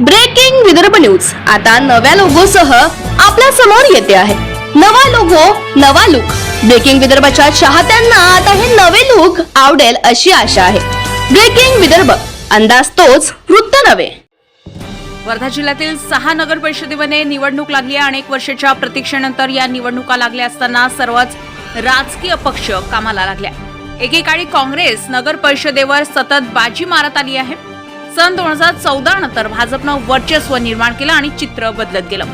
Breaking Vidarbha news. आता नव्या लोगोसह आपल्यासमोर येते आहे. नवा लोगो नवा लुक ब्रेकिंग विदर्भाच्या चाहत्यांना आता हे नवे लुक आवडेल अशी आशा आहे. ब्रेकिंग विदर्भ अंदाज तोच वृत्त नव्हे. वर्धा जिल्ह्यातील सहा नगर परिषदेमध्ये निवडणूक लागली आहे अनेक वर्षाच्या प्रतीक्षेनंतर या निवडणुका लागल्या असताना सर्वच राजकीय पक्ष कामाला लागल्या एकेकाळी काँग्रेस नगर परिषदेवर सतत बाजी मारत आली आहे. सन दोन हजार चौदा नंतर भाजपनं वर्चस्व निर्माण केलं आणि चित्र बदलत गेलं.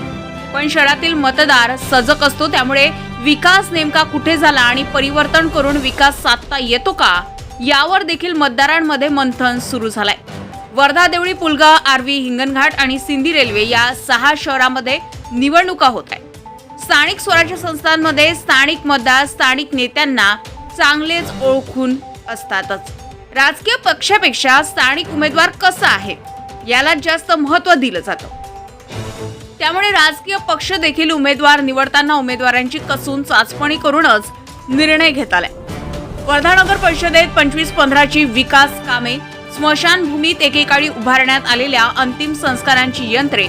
पण शहरातील मतदार सजग असतो त्यामुळे विकास नेमका कुठे झाला आणि परिवर्तन करून विकास साधता येतो का? यावर देखील मतदारांमध्ये मंथन सुरू झालंय. वर्धा देवळी पुलगाव आर्वी हिंगणघाट आणि सिंधी रेल्वे या सहा शहरामध्ये निवडणुका होत आहेत. स्थानिक स्वराज्य संस्थांमध्ये स्थानिक मतदार स्थानिक नेत्यांना चांगलेच ओळखून असतातच. राजकीय पक्षापेक्षा स्थानिक उमेदवार कसा आहे याला जास्त महत्त्व दिलं जातं. त्यामुळे राजकीय पक्ष देखील उमेदवार निवडताना उमेदवारांची कसून चाचपणी करूनच निर्णय घेत आलाय वर्धा नगर परिषदेत पंचवीस पंधराची विकास कामे स्मशानभूमीत एकेकाळी उभारण्यात आलेल्या अंतिम संस्कारांची यंत्रे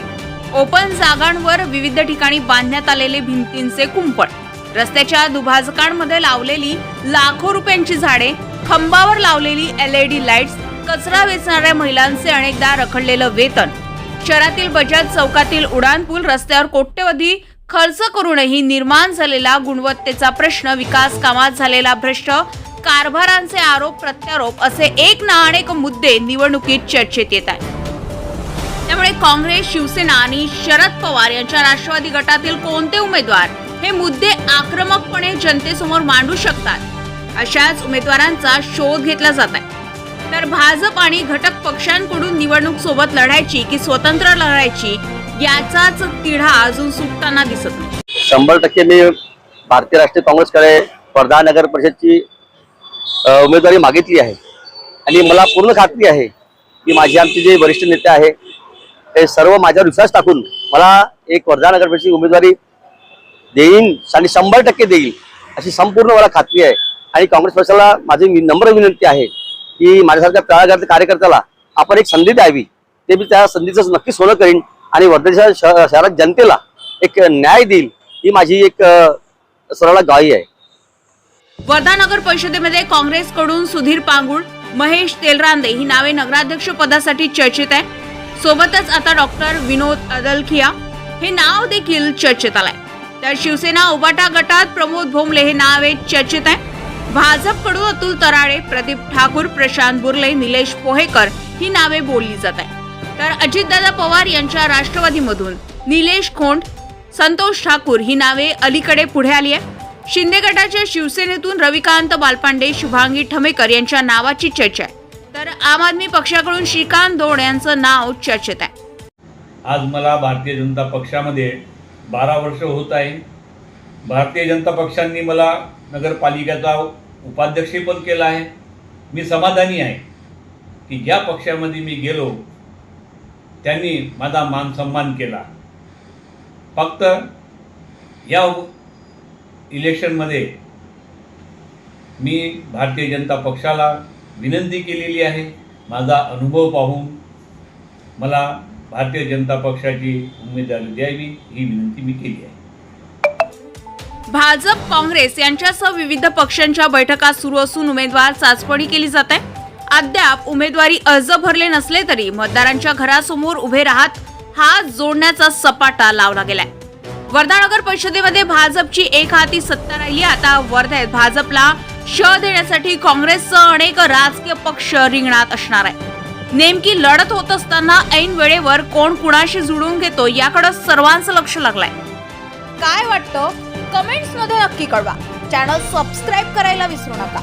ओपन जागांवर विविध ठिकाणी बांधण्यात आलेले भिंतींचे कुंपण रस्त्याच्या दुभाजकांमध्ये लावलेली लाखो रुपयांची झाडे खांबावर लावलेली एलईडी लाईट्स कचरा वेचणाऱ्या महिलांचे अनेकदा रखडलेलं वेतन. शहरातील बजाज चौकातील उडानपूल रस्त्यावर कोट्यवधी खर्च करूनही निर्माण झालेला गुणवत्तेचा प्रश्न विकास कामात झालेला भ्रष्ट कारभारांचे आरोप प्रत्यारोप असे एक ना अनेक मुद्दे निवडणुकीत चर्चेत येत आहेत. त्यामुळे काँग्रेस शिवसेना आणि शरद पवार यांच्या राष्ट्रवादी गटातील कोणते उमेदवार हे मुद्दे आक्रमकपणे जनतेसमोर मांडू शकतात? अशाच उमेदवारांचा शोध घेतला जात आहे. तर भाजप आणि घटक पक्षांकडून निवडणूक सोबत लढायची की स्वतंत्र लढायची याचाच तिढा अजून सुटताना दिसत नाही. शंभर टक्के मी भारतीय राष्ट्रीय काँग्रेसकडे वर्धा नगर परिषदची उमेदवारी मागितली आहे. आणि मला पूर्ण खात्री आहे की माझे आमचे जे वरिष्ठ नेते आहे ते सर्व माझ्यावर विश्वास टाकून मला एक वर्धा नगर परिषदची उमेदवारी देईन आणि शंभर टक्के देईल अशी संपूर्ण मला खात्री आहे. आणि काँग्रेस पक्षाला माझी नम्र विनंती आहे की माझ्यासारख्या तळागाळ कार्यकर्त्याला आपण एक संधी द्यावी. ते मी त्या संधीचं नक्की सोनं करीन आणि वर्धेच्या शहरात जनतेला एक न्याय देईल ही माझी एक सरळ गाई आहे. वर्धा नगर परिषदेमध्ये काँग्रेसकडून सुधीर पांगुळ महेश तेलरांदे ही नावे नगराध्यक्ष पदासाठी चर्चेत आहे सोबतच आता डॉक्टर विनोद अदलखिया हे नाव देखील चर्चेत आलंय. तर शिवसेना उबाटा गटात प्रमोद भोमले हे नाव एक चर्चेत आहे भाजपकडून अतुल तराळे प्रदीप ठाकूर प्रशांत बुर्ले निलेश पोहेकर ही नावे बोलली जात आहे तर अजितदादा पवार यांच्या राष्ट्रवादीमधून निलेश खोंड संतोष ठाकूर ही नावे अलीकडे पुढे आली आहे शिंदे गटाच्या शिवसेनेतून रविकांत बालपांडे शुभांगी ठमेकर यांच्या नावाची चर्चा आहे. तर आम आदमी पक्षाकडून श्रीकांत दोड यांचं नाव चर्चेत आहे. आज मला भारतीय जनता पक्षामध्ये बारा वर्ष होत आहे. भारतीय जनता पक्षांनी मला नगरपालिकेचा उपाध्यक्षपद केला आहे. मी समाधानी आहे की ज्या पक्षामध्ये मी गेलो त्यांनी माझा मान सन्मान केला. फक्त या इलेक्शनमध्ये मी भारतीय जनता पक्षाला विनंती केलेली आहे. माझा अनुभव पाहून मला भारतीय जनता पक्षाची उमेदवारी द्यावी ही विनंती मी केली आहे. भाजप काँग्रेस यांच्यासह विविध पक्षांच्या बैठका सुरू असून उमेदवार चाचपणी केली जात आहे. अद्याप उमेदवारी अर्ज भरले नसले तरी मतदारांच्या घरासमोर उभे राहत हात जोडण्याचा सपाटा लावला गेलाय. वर्धा नगर परिषदेमध्ये भाजपची एक हाती सत्ता राहिली आता वर्ध्यात भाजपला श देण्यासाठी काँग्रेससह अनेक राजकीय पक्ष रिंगणात असणार आहे नेमकी लढत होत असताना ऐन वेळेवर कोण कुणाशी जुळवून घेतो याकडे सर्वांचं लक्ष लागलंय. काय वाटतं? कमेंट्समध्ये नक्की कळवा. चॅनल सबस्क्राईब करायला विसरू नका.